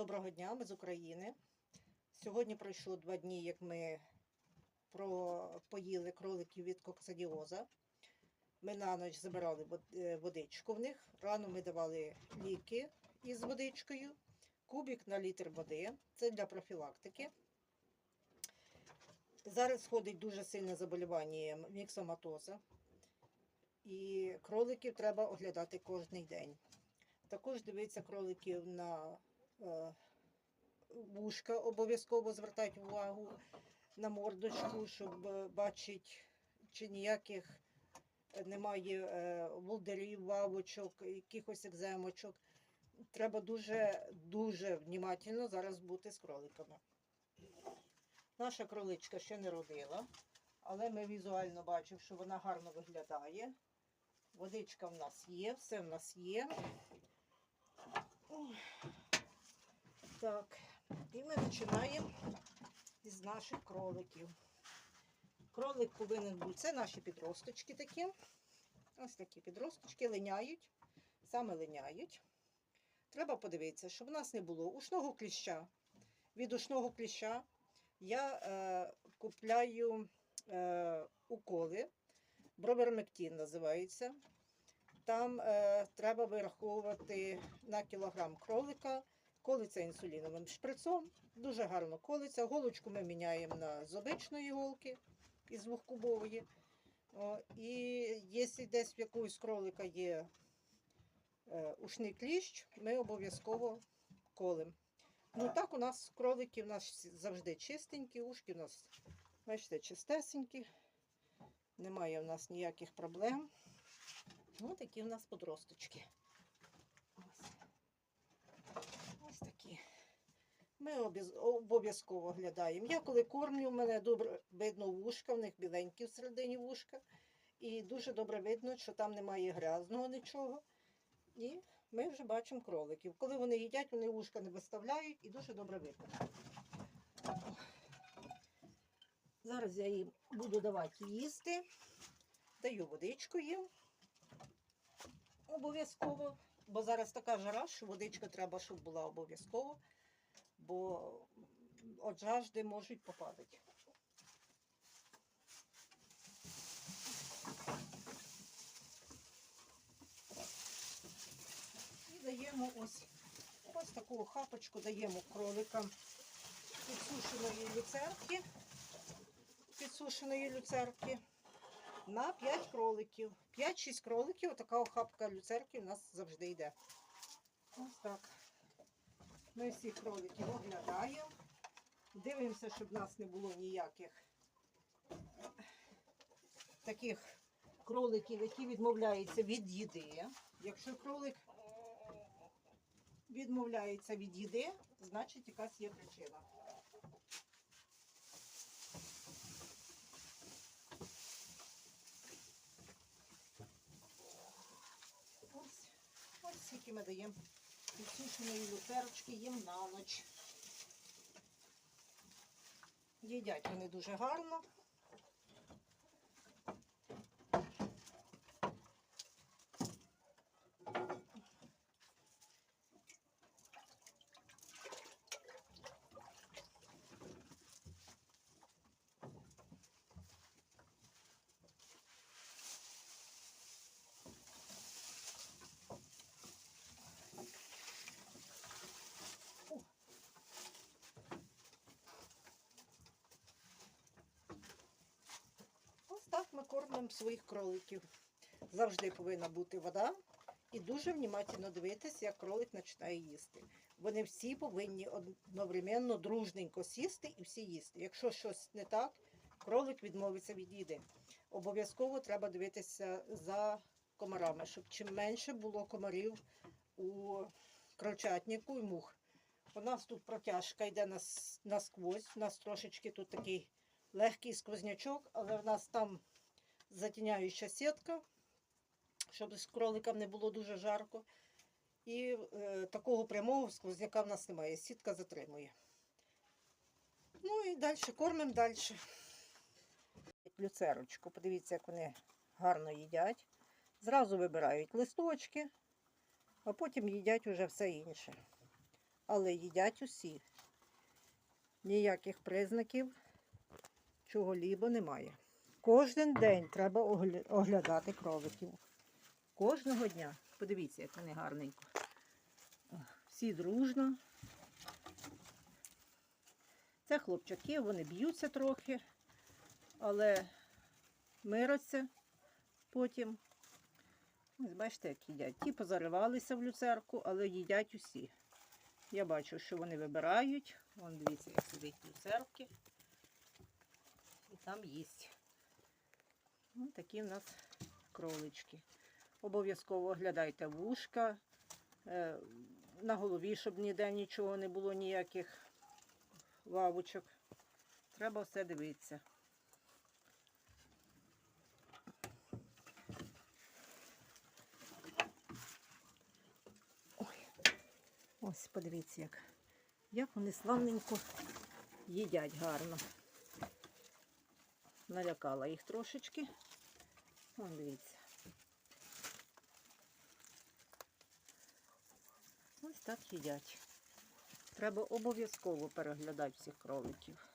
Доброго дня, ми з України. Сьогодні пройшло два дні, як ми про- поїли кроликів від коксадіоза. Ми на ніч забирали е, водичку в них. Рано ми давали ліки із водичкою, кубик на літр води. Це для профілактики. Зараз ходить дуже сильне заболівання міксоматоза. І кроликів треба оглядати кожен день. Також дивитися кроликів на вушка, обов'язково звертати увагу на мордочку, щоб е, бачити, чи ніяких е, немає е, волдерів, вавочок, якихось екземочок. Треба дуже дуже внимательно зараз бути з кроликами. Наша кроличка ще не родила, але ми візуально бачимо, що вона гарно виглядає. Водичка в нас є, все в нас є. Так, і ми починаємо із наших кроликів. Кролик повинен бути, це наші підросточки такі. Ось такі підросточки линяють, саме линяють. Треба подивитися, щоб в нас не було ушного кліща. Від ушного кліща я е, купляю е, уколи, бровермектин називається. Там е, треба вираховувати на кілограм кролика, колиться інсуліновим шприцом, дуже гарно колиться. Голочку ми міняємо на з обичної голки із двохкубової. О, і якщо десь в якогось кролика є е, ушний кліщ, ми обов'язково колем. Ну так у нас кролики у нас завжди чистенькі, ушки у нас, бачите, чистесенькі. Немає у нас ніяких проблем. Ось такі у нас подросточки. Ось. Ось такі. Ми обов'язково оглядаємо. Я коли кормлю, в мене добре видно вушка, в них біленькі всередині вушка. І дуже добре видно, що там немає грязного нічого. І ми вже бачимо кроликів. Коли вони їдять, вони вушка не виставляють і дуже добре видно. Зараз я їм буду давати їсти. Даю водичку їм. Обов'язково. Бо зараз така жара, що водичка треба, щоб була обов'язково, бо від жажди можуть попадати. І даємо ось, ось таку хапочку даємо кроликам підсушеної люцерки. Підсушеної люцерки на 5 кроликів. 5-6 кроликів, така охапка люцерки у нас завжди йде. Ось так. Ми всіх кроликів оглядаємо. Дивимося, щоб в нас не було ніяких таких кроликів, які відмовляються від їди. Якщо кролик відмовляється від їди, значить якась є причина. Ось, ось скільки ми даємо підсушеної лютерочки їм на ніч. Їдять вони дуже гарно. Ось так ми своїх кроликів. Завжди повинна бути вода. І дуже внимательно дивитися, як кролик починає їсти. Вони всі повинні одновременно дружненько сісти і всі їсти. Якщо щось не так, кролик відмовиться від їди. Обов'язково треба дивитися за комарами, щоб чим менше було комарів у крольчатнику і мух. У нас тут протяжка йде нас- насквозь. У нас трошечки тут такий легкий сквознячок, але в нас там затіняюча сітка, щоб з кроликам не було дуже жарко. І е, такого прямого сквозняка в нас немає. Сітка затримує. Ну і далі кормимо далі. Люцерочку, подивіться, як вони гарно їдять. Зразу вибирають листочки, а потім їдять уже все інше. але їдять усі. Ніяких признаків чого-лібо немає. Кожен день треба оглядати кроликів. Кожного дня. Подивіться, як вони гарненько. Всі дружно. Це хлопчаки, вони б'ються трохи, але миряться потім. Ось бачите, як їдять. Ті позаривалися в люцерку, але їдять усі. Я бачу, що вони вибирають. Вон дивіться, як сидить люцерки. І там їсть. Ось такі в нас кролички. Обов'язково оглядайте вушка. е, На голові, щоб ніде нічого не було, ніяких лавочок. Треба все дивитися. Ось подивіться, як, як вони славненько їдять гарно. Налякала їх трошечки. Вон дивіться. Ось так їдять. Треба обов'язково переглядати всіх кроликів.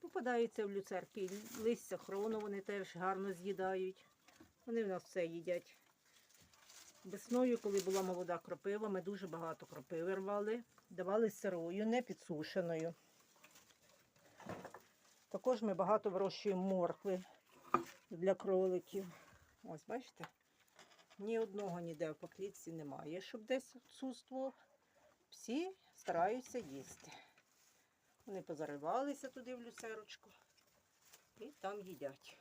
Попадаються в люцерки листя хрону, вони теж гарно з'їдають. Вони в нас все їдять. Весною, коли була молода кропива, ми дуже багато кропиви рвали, давали сирою, не підсушеною. Також ми багато вирощуємо моркви для кроликів. Ось, бачите? Ні одного ніде в поклітці немає, щоб десь відсутствував. Всі стараються їсти. Вони позаривалися туди в люцерочку і там їдять.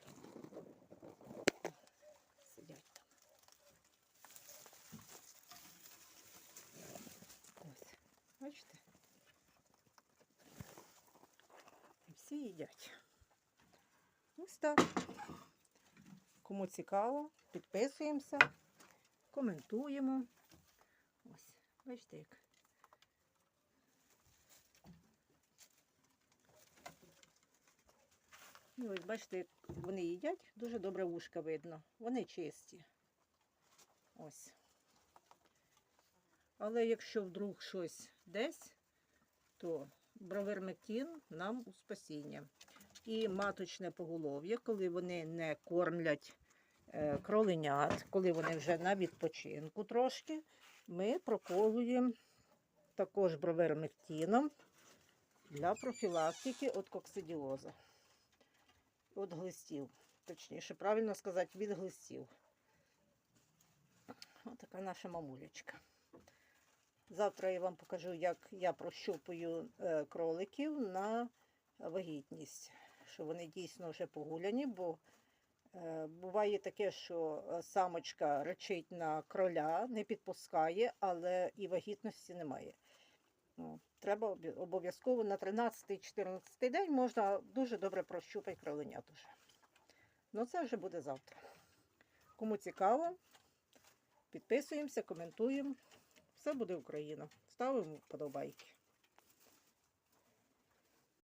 Сидять там. Ось, бачите? І всі їдять. Ось так. Кому цікаво, підписуємося, коментуємо. Ось, бачите як. Ну, ось бачите, вони їдять, дуже добре вушка видно. Вони чисті. Ось. Але якщо вдруг щось десь, то бровермектин нам у спасіння. І маточне поголов'я, коли вони не кормлять е, кроленят, коли вони вже на відпочинку трошки, ми проколуємо також бровермектином для профілактики від коксидіозу. Від глистів. Точніше, правильно сказати, від глистів. Ось така наша мамулечка. Завтра я вам покажу, як я прощупую е, кроликів на вагітність, що вони дійсно вже погуляні, бо е, буває таке, що самочка речить на кроля, не підпускає, але і вагітності немає. Ну, треба обов'язково на 13-14 день можна дуже добре прощупати кроленят уже. Ну це вже буде завтра. Кому цікаво, підписуємося, коментуємо. Все буде Україна. Ставимо вподобайки.